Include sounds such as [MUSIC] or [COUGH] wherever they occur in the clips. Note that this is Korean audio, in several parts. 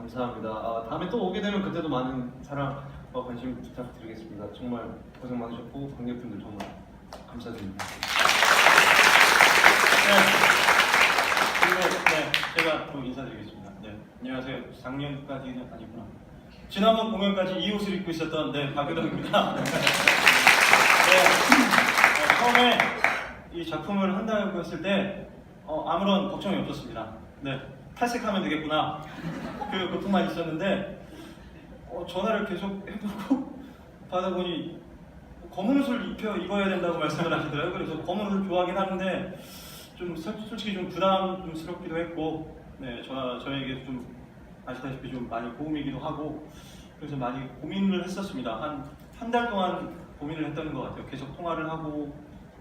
감사합니다. 아, 다음에 또 오게 되면 그때도 많은 사랑과 관심 부탁드리겠습니다. 정말 고생 많으셨고 관객분들 정말 감사드립니다. 그리고 네, 제가 또 인사드리겠습니다. 네, 안녕하세요. 작년까지는 아니구나. 지난번 공연까지 이 옷을 입고 있었던 네, 박유덕입니다. [LAUGHS] 네, 어, 처음에 이 작품을 한다고 했을 때 어, 아무런 걱정이 없었습니다. 네, 탈색하면 되겠구나. 그 고통만 있었는데 어, 전화를 계속 해보고 [LAUGHS] 받아보니 검은 옷을 입혀 입어야 된다고 말씀을 하시더라고요. 그래서 검은 옷을 좋아하긴 하는데 좀 솔- 솔직히 좀 부담스럽기도 했고, 네, 저, 저에게 좀 아시다시피 좀 많이 고음이기도 하고, 그래서 많이 고민을 했었습니다. 한, 한 달 동안 고민을 했다는 것 같아요. 계속 통화를 하고,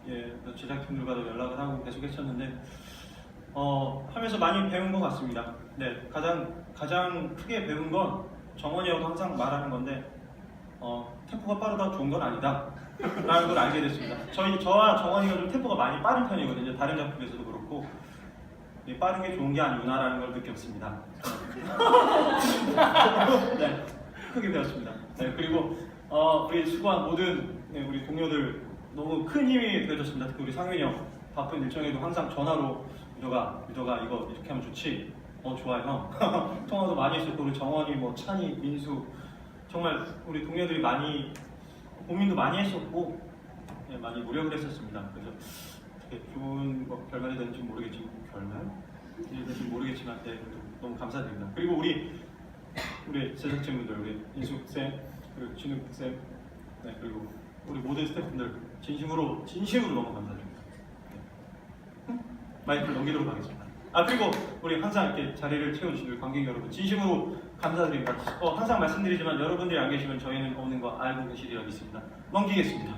예, 또 제작진들과도 연락을 하고 계속 했었는데, 어, 하면서 많이 배운 것 같습니다. 네, 가장, 가장 크게 배운 건 정원이하고 항상 말하는 건데, 어, 템포가 빠르다 좋은 건 아니다. 라는 걸 알게 됐습니다. 저희, 저와 정원이가 좀 템포가 많이 빠른 편이거든요. 다른 작품에서도 그렇고. 이 빠른 게 좋은 게 아니구나라는 걸 느꼈습니다. 네, 크게 배웠습니다. 네, 그리고 어, 우리 수고한 모든 네, 우리 동료들 너무 큰 힘이 되어줬습니다. 특히 우리 상윤이 형 바쁜 일정에도 항상 전화로 유도가 유도가 이거 이렇게 하면 좋지. 어 좋아요 형. [LAUGHS] 통화도 많이 했었고 우리 정원이 뭐 찬이 민수 정말 우리 동료들이 많이 고민도 많이 했었고 네, 많이 노력을 했었습니다. 그래서 되게 좋은 뭐 결말이 되는지 모르겠지만 결말 이 될지 모르겠지만 네, 너무 감사드립니다. 그리고 우리 우리 제작진분들 우리 인숙 쌤 그리고 진욱 쌤 네, 그리고 우리 모든 스태프분들 진심으로 진심으로 너무 감사드립니다. 네. 마이크를 넘기도록 하겠습니다. 아 그리고 우리 항상 이렇게 자리를 채워주신 우리 관객 여러분 진심으로 감사드립니다. 어, 항상 말씀드리지만 여러분들이 안 계시면 저희는 없는 거 알고 계시리라 믿습니다. 넘기겠습니다.